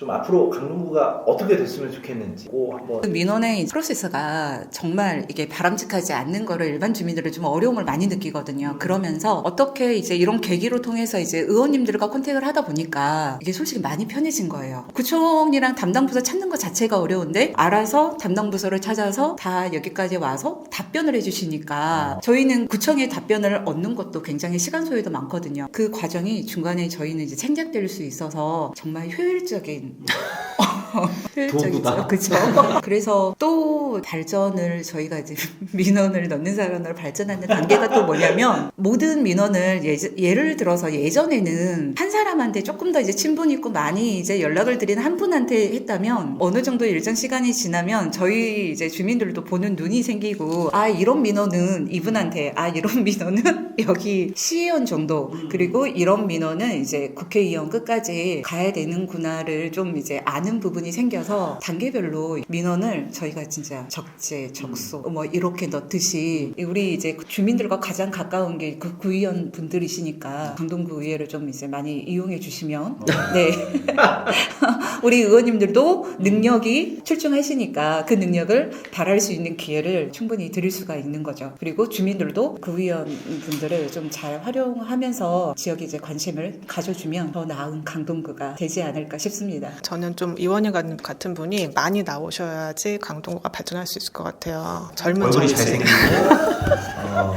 좀 앞으로 강동구가 어떻게 됐으면 좋겠는지 꼭 한번 그 민원의 프로세스가 정말 이게 바람직하지 않는 거를 일반 주민들은 좀 어려움을 많이 느끼거든요. 그러면서 어떻게 이제 이런 계기로 통해서 이제 의원님들과 컨택을 하다 보니까 이게 솔직히 많이 편해진 거예요. 구청이랑 담당 부서 찾는 것 자체가 어려운데 알아서 담당 부서를 찾아서 다 여기까지 와서 답변을 해주시니까 저희는 구청의 답변을 얻는 것도 굉장히 시간 소요도 많거든요. 그 과정이 중간에 저희는 이제 생략될 수 있어서 정말 효율적인 효율적이죠. 도구다. 그죠. 그래서 또 발전을 저희가 이제 민원을 넣는 사람을 발전하는 단계가 또 뭐냐면 모든 민원을 예, 를 들어서 예전에는 한 사람한테 조금 더 이제 친분 있고 많이 이제 연락을 드리는 한 분한테 했다면 어느 정도 일정 시간이 지나면 저희 이제 주민들도 보는 눈이 생기고 아 이런 민원은 이분한테 아 이런 민원은 여기 시의원 정도 그리고 이런 민원은 이제 국회의원 끝까지 가야 되는구나를 좀 이제 아는 부분이 생겨서 단계별로 민원을 저희가 진짜 적재, 적소 뭐 이렇게 넣듯이 우리 이제 주민들과 가장 가까운 게 그 구의원 분들이시니까 강동구 의회를 좀 이제 많이 이용해 주시면 네 우리 의원님들도 능력이 출중하시니까 그 능력을 발할 수 있는 기회를 충분히 드릴 수가 있는 거죠. 그리고 주민들도 구의원 분들을 좀 잘 활용하면서 지역에 이제 관심을 가져주면 더 나은 강동구가 되지 않을까 싶습니다. 저는 좀 같은- 같은 분이 많이 나오셔야지 강동구가 발전 할 수 있을 것 같아요. 젊은 얼굴이. 잘생기고 어,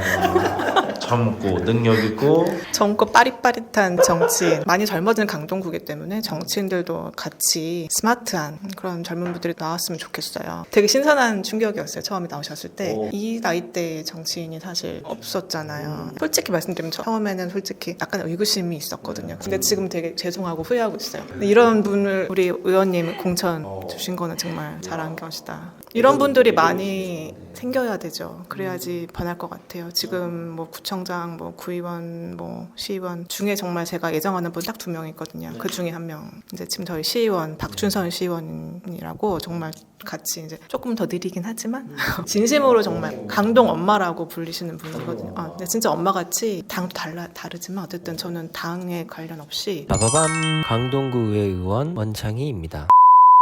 젊고 능력 있고 젊고 빠릿빠릿한 정치인 많이 젊어진 강동구기 때문에 정치인들도 같이 스마트한 그런 젊은 분들이 나왔으면 좋겠어요. 되게 신선한 충격이었어요. 처음에 나오셨을 때 오. 이 나이대의 정치인이 사실 없었잖아요. 솔직히 말씀드리면 저 처음에는 솔직히 약간 의구심이 있었거든요. 근데 지금 되게 죄송하고 후회하고 있어요. 근데 이런 분을 우리 의원님 공천 주신 거는 정말 잘한 것이다. 이런 분들이 많이 생겨야 되죠. 그래야지 변할 것 같아요. 지금 뭐 구청장, 뭐 구의원, 뭐 시의원 중에 정말 제가 예정하는 분 딱 두 명 있거든요. 그 중에 한 명. 이제 지금 저희 시의원 박준선 시의원이라고 정말 같이 이제 조금 더 느리긴 하지만 진심으로 정말 강동 엄마라고 불리시는 분이거든요. 아, 근데 진짜 엄마 같이 당도 달라 다르지만 어쨌든 저는 당에 관련 없이 빠바밤 강동구 의회 의원 원창희입니다.